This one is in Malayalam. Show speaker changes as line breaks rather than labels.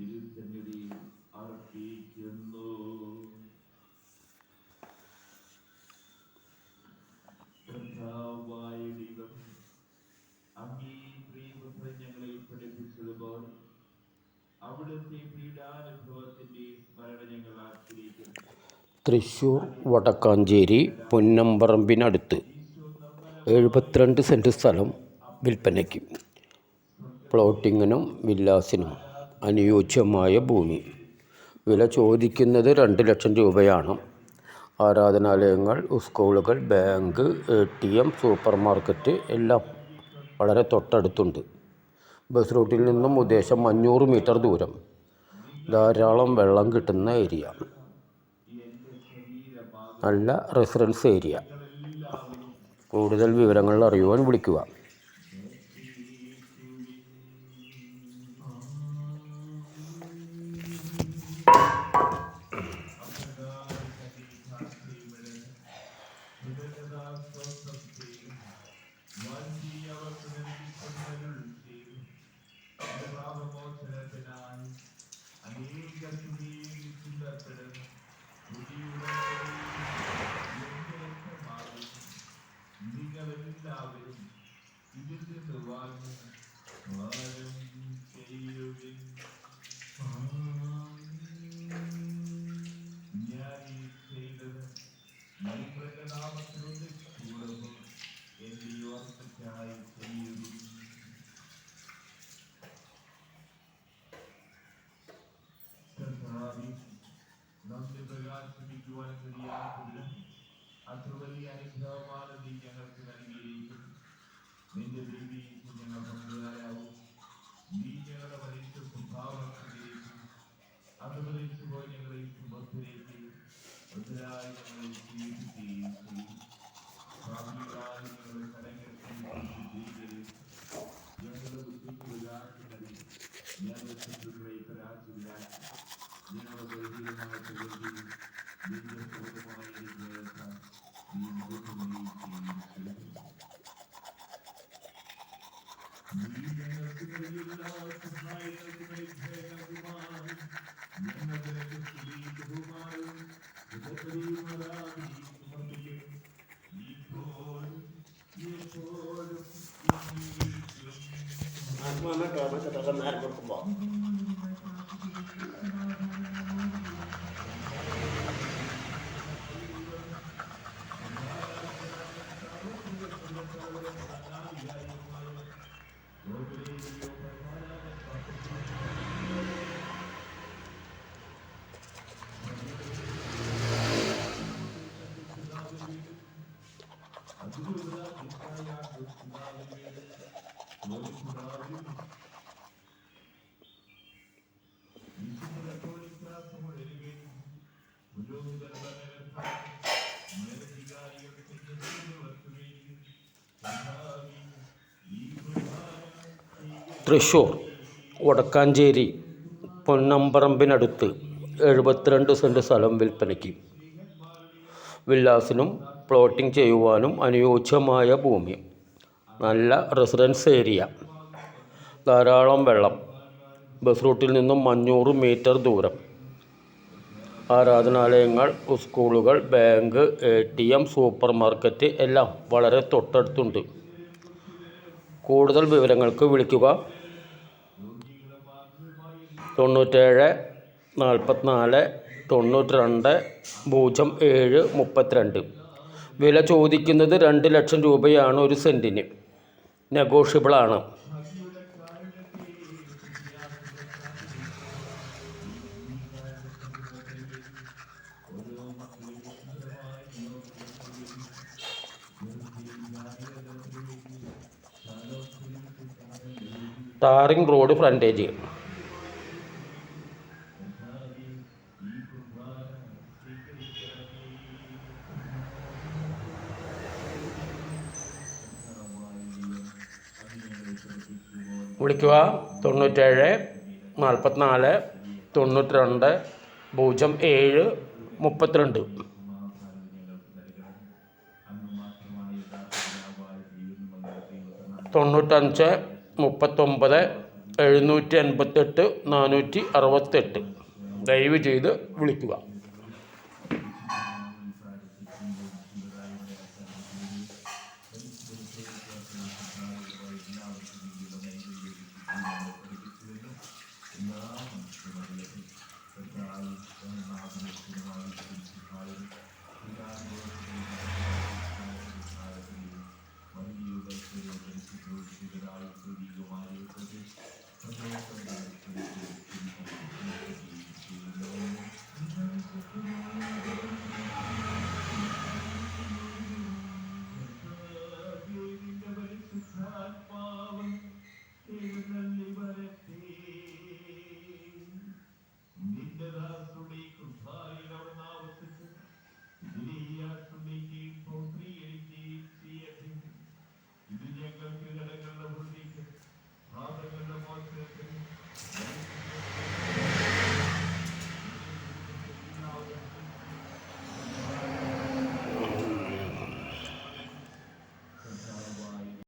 തിരുസന്നിധിയിൽ അർപ്പിക്കുന്നു. കർത്താവായ പഠിപ്പിച്ചതുപോലെ അവിടുത്തെ പീഡാനുഭവത്തിന്റെ സ്മരണ ഞങ്ങൾ ആഗ്രഹിക്കുന്നു.
തൃശ്ശൂർ വടക്കാഞ്ചേരി പൊന്നമ്പറമ്പിനടുത്ത് എഴുപത്തിരണ്ട് സെന്റ് സ്ഥലം വിൽപ്പനയ്ക്ക്. പ്ലോട്ടിങ്ങിനും വില്ലാസിനും അനുയോജ്യമായ ഭൂമി. വില ചോദിക്കുന്നത് രണ്ട് ലക്ഷം രൂപയാണ്. ആരാധനാലയങ്ങൾ സ്കൂളുകൾ bank A T M super market എല്ലാം വളരെ തൊട്ടടുത്തുണ്ട്. ബസ് റൂട്ടിൽ നിന്നും ഉദ്ദേശം അഞ്ഞൂറ് മീറ്റർ ദൂരം. ധാരാളം വെള്ളം കിട്ടുന്ന ഏരിയ. നല്ല റെസിഡൻസ് ഏരിയ. കൂടുതൽ വിവരങ്ങൾ അറിയുവാൻ വിളിക്കുക.
you wanted to be a Atrovali and ما ما
ما تتغنى عن الكبار
Thrissur Vadakkanchery പൊന്നമ്പറമ്പിനടുത്ത് എഴുപത്തിരണ്ട് സെന്റ് സ്ഥലം വിൽപ്പനയ്ക്ക്. വില്ലാസിനും പ്ലോട്ടിംഗ് ചെയ്യുവാനും അനുയോജ്യമായ ഭൂമി. നല്ല റെസിഡൻസ് ഏരിയ. ധാരാളം വെള്ളം. ബസ് റൂട്ടിൽ നിന്നും അഞ്ഞൂറ് മീറ്റർ ദൂരം. ആരാധനാലയങ്ങൾ സ്കൂളുകൾ bank A T M super market എല്ലാം വളരെ തൊട്ടടുത്തുണ്ട്. കൂടുതൽ വിവരങ്ങൾക്ക് വിളിക്കുക. തൊണ്ണൂറ്റേഴ് നാൽപ്പത്തിനാല് തൊണ്ണൂറ്റി രണ്ട് പൂജ്യം ഏഴ് മുപ്പത്തിരണ്ട്. വില ചോദിക്കുന്നത് രണ്ട് ലക്ഷം രൂപയാണ് ഒരു സെന്റിന് നെഗോഷ്യബിളാണ്. ടാറിംഗ് റോഡ് ഫ്രണ്ടേജ് വിളിക്കുക. തൊണ്ണൂറ്റേഴ് നാൽപ്പത്തിനാല് തൊണ്ണൂറ്റി രണ്ട് പൂജ്യം ഏഴ് മുപ്പത്തിരണ്ട്. തൊണ്ണൂറ്റഞ്ച് മുപ്പത്തൊമ്പത് എഴുന്നൂറ്റി അൻപത്തെട്ട് നാനൂറ്റി അറുപത്തെട്ട്. ദയവ് ചെയ്ത് വിളിക്കുക.